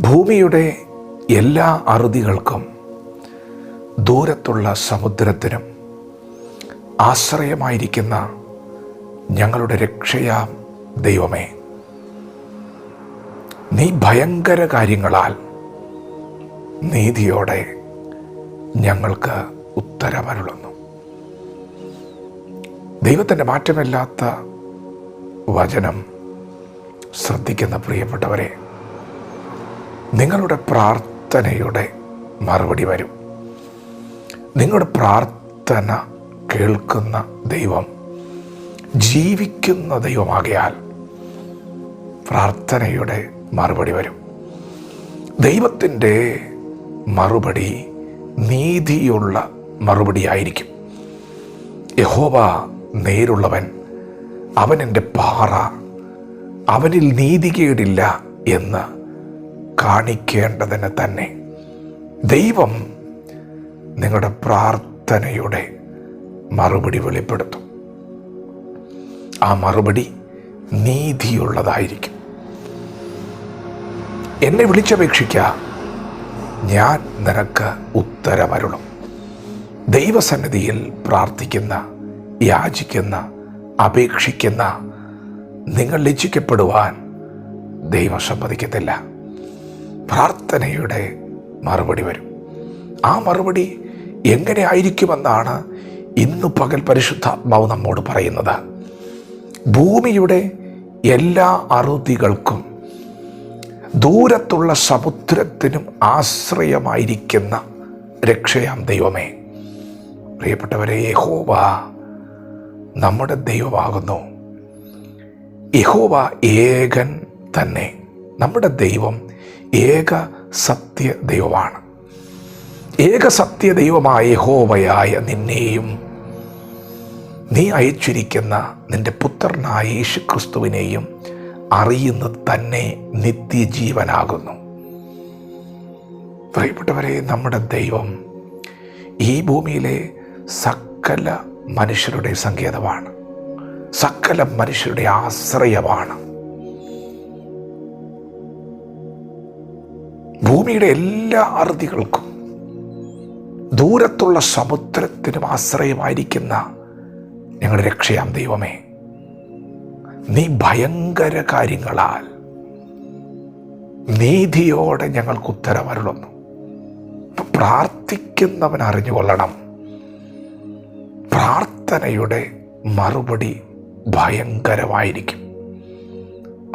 ഭൂമിയുടെ എല്ലാ അറുതികൾക്കും ദൂരത്തുള്ള സമുദ്രത്തിനും ആശ്രയമായിരിക്കുന്ന ഞങ്ങളുടെ രക്ഷയാം ദൈവമേ. നീ ഭയങ്കര കാര്യങ്ങളാൽ നീതിയോടെ ഞങ്ങൾക്ക് ഉത്തരമരുളുന്നു. ദൈവത്തിന്റെ മാറ്റമില്ലാത്ത വചനം ശ്രദ്ധിക്കുന്ന പ്രിയപ്പെട്ടവരെ നിങ്ങളുടെ പ്രാർത്ഥനയുടെ മറുപടി വരും. നിങ്ങളുടെ പ്രാർത്ഥന കേൾക്കുന്ന ദൈവം ജീവിക്കുന്ന ദൈവമാകയാൽ പ്രാർത്ഥനയുടെ മറുപടി വരും. ദൈവത്തിന്റെ മറുപടി നീതിയുള്ള മറുപടിയായിരിക്കും യഹോവ നേരുള്ളവൻ അവൻ എന്റെ പാറ അവനിൽ നീതികേടില്ല എന്ന് കാണിക്കേണ്ടതിന് തന്നെ ദൈവം നിങ്ങളുടെ പ്രാർത്ഥനയുടെ മറുപടി വെളിപ്പെടുത്തും. ആ മറുപടി നീതിയുള്ളതായിരിക്കും. എന്നെ വിളിച്ചപേക്ഷിക്ക ഞാൻ നിനക്ക് ഉത്തരമരുളും. ദൈവസന്നിധിയിൽ പ്രാർത്ഥിക്കുന്ന യാചിക്കുന്ന അപേക്ഷിക്കുന്ന നിങ്ങൾ ലജ്ജിക്കപ്പെടുവാൻ ദൈവം സമ്മതിക്കത്തില്ല. പ്രാർത്ഥനയുടെ മറുപടി വരും. ആ മറുപടി എങ്ങനെ ആയിരിക്കുമെന്നാണ് ഇന്ന് പകൽ പരിശുദ്ധാത്മാവ് നമ്മോട് പറയുന്നത്. ഭൂമിയുടെ എല്ലാ അറുതികൾക്കും ദൂരത്തുള്ള സമുദ്രത്തിനും ആശ്രയമായിരിക്കുന്ന രക്ഷയാം ദൈവമേ. പ്രിയപ്പെട്ടവരെ യഹോവ നമ്മുടെ ദൈവമാകുന്നു. യഹോവ ഏകൻ തന്നെ. നമ്മുടെ ദൈവം ഏക സത്യ ദൈവമാണ്. ഏക സത്യ ദൈവമായ ഹോവയായ നിന്നെയും നീ അയച്ചിരിക്കുന്ന നിന്റെ പുത്രനായ യേശു ക്രിസ്തുവിനെയും അറിയുന്നത് തന്നെ നിത്യജീവനാകുന്നു. പ്രിയപ്പെട്ടവരെ നമ്മുടെ ദൈവം ഈ ഭൂമിയിലെ സകല മനുഷ്യരുടെ സങ്കേതമാണ്. സകല മനുഷ്യരുടെ ആശ്രയമാണ്. ഭൂമിയുടെ എല്ലാ അറുതികൾക്കും ദൂരത്തുള്ള സമുദ്രത്തിനും ആശ്രയമായിരിക്കുന്ന ഞങ്ങളുടെ രക്ഷയാം ദൈവമേ. നീ ഭയങ്കര കാര്യങ്ങളാൽ നീതിയോടെ ഞങ്ങൾക്ക് ഉത്തരമരുളുന്നു. പ്രാർത്ഥിക്കുന്നവൻ അറിഞ്ഞുകൊള്ളണം. പ്രാർത്ഥനയുടെ മറുപടി ഭയങ്കരമായിരിക്കും.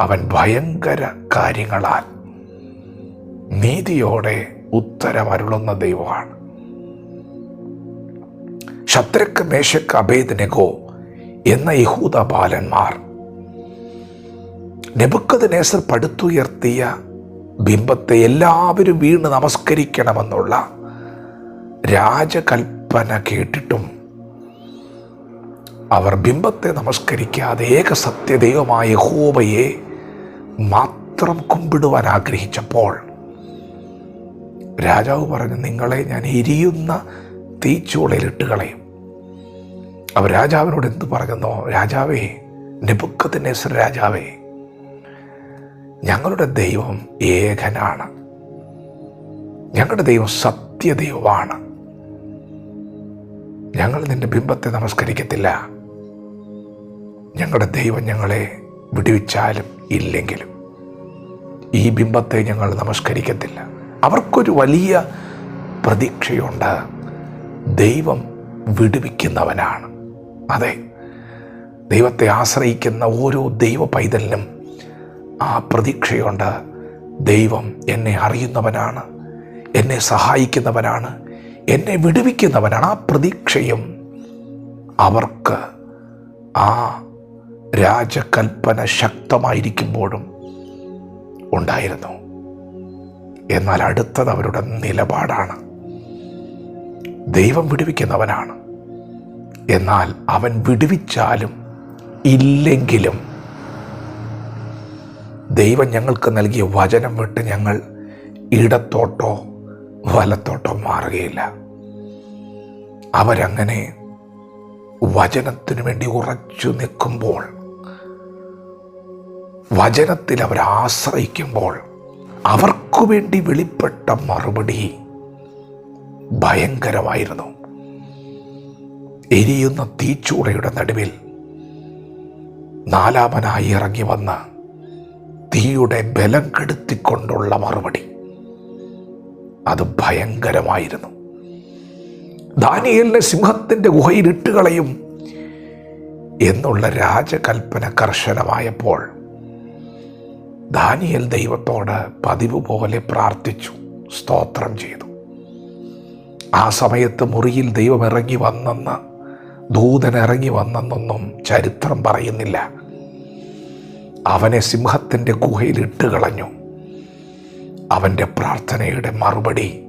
അവൻ ഭയങ്കര കാര്യങ്ങളാൽ നീതിയോടെ ഉത്തരമരുളുന്ന ദൈവമാണ്. ശത്രുക്ക് മേശക്ക് അഭേദനകോ എന്ന യഹൂദ ബാലന്മാർ നെബുക്കത് നേസർ പടുത്തുയർത്തിയ ബിംബത്തെ എല്ലാവരും വീണ് നമസ്കരിക്കണമെന്നുള്ള രാജകൽപ്പന കേട്ടിട്ടും അവർ ബിംബത്തെ നമസ്കരിക്കാതെ ഏക സത്യദൈവമായ യഹോവയെ മാത്രം കുമ്പിടുവാൻ ആഗ്രഹിച്ചപ്പോൾ രാജാവ് പറഞ്ഞു നിങ്ങളെ ഞാൻ എരിയുന്ന തീച്ചൂളയിലിട്ട് കളയും. അവർ രാജാവിനോട് എന്ത് പറഞ്ഞെന്നോ രാജാവേ നെബുക്കത്തിനേശ്വര രാജാവേ ഞങ്ങളുടെ ദൈവം ഏകനാണ്. ഞങ്ങളുടെ ദൈവം സത്യദൈവമാണ്. ഞങ്ങൾ നിന്റെ ബിംബത്തെ നമസ്കരിക്കത്തില്ല. ഞങ്ങളുടെ ദൈവം ഞങ്ങളെ വിടുവിച്ചാലും ഇല്ലെങ്കിലും ഈ ബിംബത്തെ ഞങ്ങൾ നമസ്കരിക്കത്തില്ല. അവർക്കൊരു വലിയ പ്രതീക്ഷയുണ്ട്. ദൈവം വിടുവിക്കുന്നവനാണ്. അതെ ദൈവത്തെ ആശ്രയിക്കുന്ന ഓരോ ദൈവ പൈതലിനും ആ പ്രതീക്ഷയുണ്ട്. ദൈവം എന്നെ അറിയുന്നവനാണ് എന്നെ സഹായിക്കുന്നവനാണ് എന്നെ വിടുവിക്കുന്നവനാണ്. ആ പ്രതീക്ഷയും അവർക്ക് ആ രാജകൽപ്പന ശക്തമായിരിക്കുമ്പോഴും ഉണ്ടായിരുന്നു. എന്നാൽ അടുത്തത് അവരുടെ നിലപാടാണ്. ദൈവം വിടുവിക്കുന്നവനാണ്. എന്നാൽ അവൻ വിടുവിച്ചാലും ഇല്ലെങ്കിലും ദൈവം ഞങ്ങൾക്ക് നൽകിയ വചനം വിട്ട് ഞങ്ങൾ ഇടത്തോട്ടോ വലത്തോട്ടോ മാറുകയില്ല. അവരങ്ങനെ വചനത്തിനു വേണ്ടി ഉറച്ചു നിൽക്കുമ്പോൾ വചനത്തിൽ അവർ ആശ്രയിക്കുമ്പോൾ അവർക്കു വേണ്ടി വെളിപ്പെട്ട മറുപടി ഭയങ്കരമായിരുന്നു. എരിയുന്ന തീച്ചൂടയുടെ നടുവിൽ നാലാമനായി ഇറങ്ങി വന്ന തീയുടെ ബലം കെടുത്തിക്കൊണ്ടുള്ള മറുപടി. അത് ഭയങ്കരമായിരുന്നു. ദാനിയലിനെ സിംഹത്തിന്റെ ഗുഹയിൽ ഇട്ടുകളയും എന്നുള്ള രാജകൽപ്പന കർശനമായപ്പോൾ ദാനിയൽ ദൈവത്തോട് പതിവ് പോലെ പ്രാർത്ഥിച്ചു സ്തോത്രം ചെയ്തു. ആ സമയത്ത് മുറിയിൽ ദൈവം ഇറങ്ങി വന്നെന്ന് ദൂതൻ ഇറങ്ങി വന്നെന്നൊന്നും ചരിത്രം പറയുന്നില്ല. അവനെ സിംഹത്തിന്റെ ഗുഹയിൽ ഇട്ട് കളഞ്ഞു. അവന്റെ പ്രാർത്ഥനയുടെ മറുപടി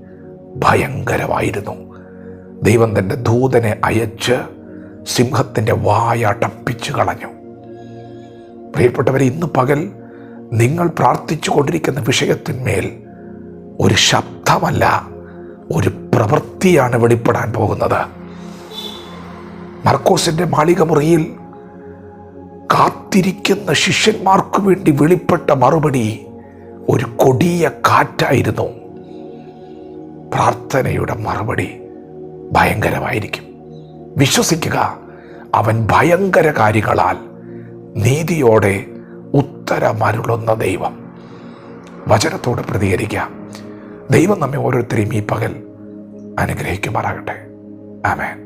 ഭയങ്കരമായിരുന്നു. ദൈവം തന്റെ ദൂതനെ അയച്ച് സിംഹത്തിന്റെ വായ അടപ്പിച്ചു കളഞ്ഞു. പ്രിയപ്പെട്ടവരെ ഇന്ന് പകൽ നിങ്ങൾ പ്രാർത്ഥിച്ചു കൊണ്ടിരിക്കുന്ന വിഷയത്തിന്മേൽ ഒരു ശബ്ദമല്ല ഒരു പ്രവൃത്തിയാണ് വെളിപ്പെടാൻ പോകുന്നത്. മർക്കോസിന്റെ മാളിക മുറിയിൽ കാത്തിരിക്കുന്ന ശിഷ്യന്മാർക്ക് വേണ്ടി വെളിപ്പെട്ട മറുപടി ഒരു കൊടിയ കാറ്റായിരുന്നു. പ്രാർത്ഥനയുടെ മറുപടി ഭയങ്കരമായിരിക്കും. വിശ്വസിക്കുക അവൻ ഭയങ്കര കാര്യങ്ങളാൽ നീതിയോടെ ഉത്തരമരുളുന്ന ദൈവം. വചനത്തോട് പ്രതികരിക്കാം ദൈവം നമ്മെ ഓരോരുത്തരെയും ഈ പകൽ അനുഗ്രഹിക്കുമാറാകട്ടെ. ആമേൻ.